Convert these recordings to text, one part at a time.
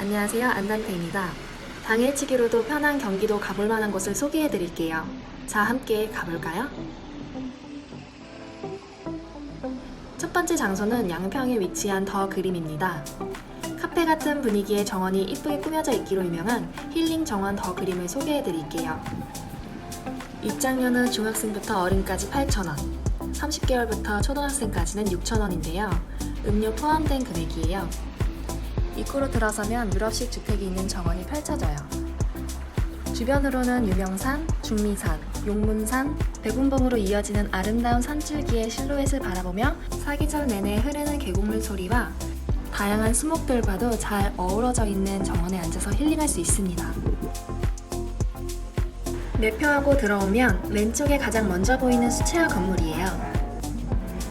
안녕하세요. 안단태입니다. 당일치기로도 편한 경기도 가볼 만한 곳을 소개해 드릴게요. 자, 함께 가볼까요? 첫 번째 장소는 양평에 위치한 더 그림입니다. 카페 같은 분위기의 정원이 이쁘게 꾸며져 있기로 유명한 힐링 정원 더 그림을 소개해 드릴게요. 입장료는 중학생부터 어른까지 8,000원, 30개월부터 초등학생까지는 6,000원인데요. 음료 포함된 금액이에요. 입구로 들어서면 유럽식 주택이 있는 정원이 펼쳐져요. 주변으로는 유명산, 중미산, 용문산, 백운봉으로 이어지는 아름다운 산줄기의 실루엣을 바라보며 사계절 내내 흐르는 계곡물 소리와 다양한 수목들과도 잘 어우러져 있는 정원에 앉아서 힐링할 수 있습니다. 매표하고 들어오면 왼쪽에 가장 먼저 보이는 수채화 건물이에요.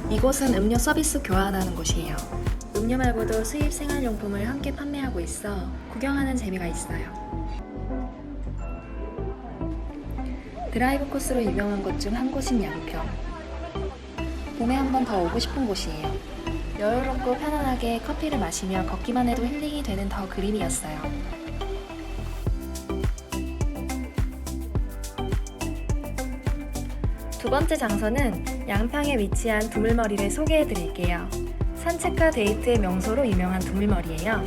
이곳은 음료 서비스 교환하는 곳이에요. 음료 말고도 수입 생활용품을 함께 판매하고 있어 구경하는 재미가 있어요. 드라이브 코스로 유명한 곳 중 한 곳인 양평. 봄에 한 번 더 오고 싶은 곳이에요. 여유롭고 편안하게 커피를 마시며 걷기만 해도 힐링이 되는 더 그림이었어요. 두 번째 장소는 양평에 위치한 두물머리를 소개해 드릴게요. 산책과 데이트의 명소로 유명한 두물머리예요.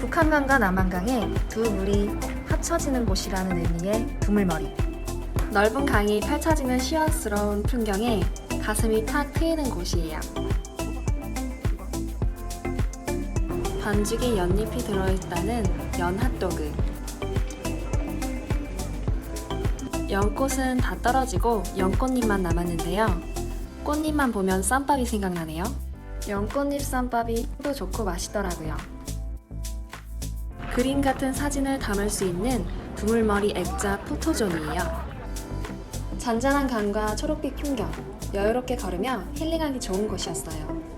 북한강과 남한강의 두 물이 합쳐지는 곳이라는 의미의 두물머리. 넓은 강이 펼쳐지는 시원스러운 풍경에 가슴이 탁 트이는 곳이에요. 반죽에 연잎이 들어있다는 연핫도그. 연꽃은 다 떨어지고 연꽃잎만 남았는데요. 꽃잎만 보면 쌈밥이 생각나네요. 연꽃잎 쌈밥이 도 좋고 맛있더라고요. 그림 같은 사진을 담을 수 있는 두물머리 액자 포토존이에요. 잔잔한 강과 초록빛 풍경, 여유롭게 걸으며 힐링하기 좋은 곳이었어요.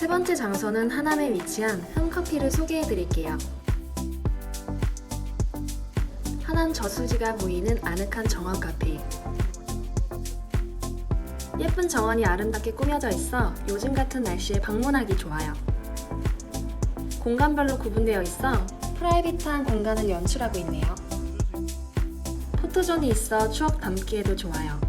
세 번째 장소는 하남에 위치한 흠커피를 소개해 드릴게요. 하남 저수지가 보이는 아늑한 정원 카페. 예쁜 정원이 아름답게 꾸며져 있어 요즘 같은 날씨에 방문하기 좋아요. 공간별로 구분되어 있어 프라이빗한 공간을 연출하고 있네요. 포토존이 있어 추억 담기에도 좋아요.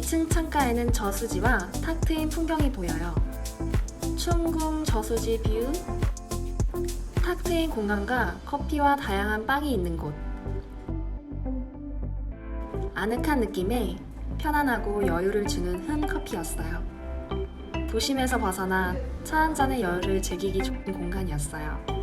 이층 창가에는 저수지와 탁 트인 풍경이 보여요. 충궁 저수지 뷰, 탁 트인 공간과 커피와 다양한 빵이 있는 곳. 아늑한 느낌에 편안하고 여유를 주는 흠 커피였어요. 도심에서 벗어나 차 한 잔의 여유를 즐기기 좋은 공간이었어요.